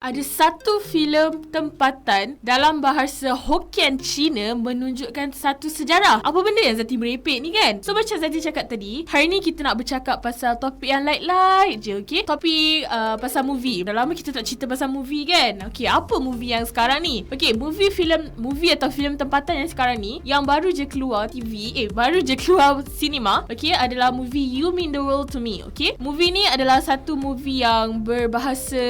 Ada satu filem tempatan dalam bahasa Hokkien Cina menunjukkan satu sejarah. Apa benda yang Zati merepek ni kan? So macam Zati cakap tadi, hari ni kita nak bercakap pasal topik yang light-light je, okay? Topik uh, pasal movie. Dah lama kita tak cerita pasal movie kan? Okay, apa movie yang sekarang ni? Okay, movie filem movie atau filem tempatan yang sekarang ni yang baru je keluar TV, eh baru je keluar cinema, okay? Adalah movie You Mean the World to Me, okay? Movie ni adalah satu movie yang berbahasa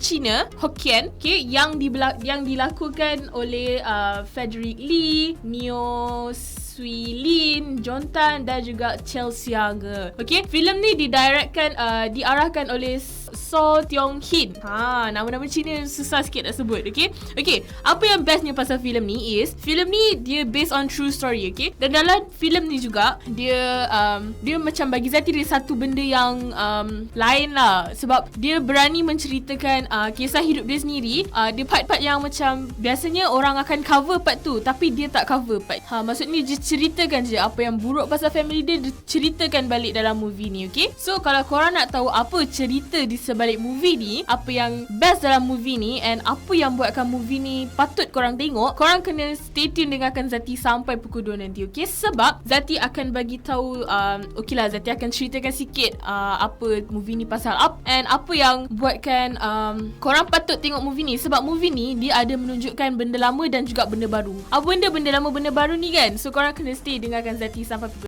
Cina Hokkien okay, yang dibela- yang dilakukan oleh uh, Frederick Lee, Neo Sui Lin, John Tan dan juga Chelsea Ge. Okay, filem ni didirectkan uh, diarahkan oleh So Tiong Hin. Ha, nama-nama Cina susah sikit nak sebut, okay? Okay, apa yang bestnya pasal filem ni is filem ni dia based on true story, okay? Dan dalam filem ni juga dia um, dia macam bagi Zati dia satu benda yang um, lain lah sebab dia berani menceritakan uh, kisah hidup dia sendiri. Uh, dia part-part yang macam biasanya orang akan cover part tu tapi dia tak cover part. Ha, maksudnya dia ceritakan je apa yang buruk pasal family dia, ceritakan balik dalam movie ni, okay? So kalau korang nak tahu apa cerita di sebalik movie ni apa yang best dalam movie ni and apa yang buatkan movie ni patut korang tengok korang kena stay tune dengarkan Zati sampai pukul 2 nanti okay sebab Zati akan bagi tahu um, okay lah Zati akan ceritakan sikit uh, apa movie ni pasal up and apa yang buatkan um, korang patut tengok movie ni. Sebab movie ni dia ada menunjukkan benda lama dan juga benda baru. Apa benda benda lama benda baru ni kan? So korang kena stay dengarkan Zati sampai pukul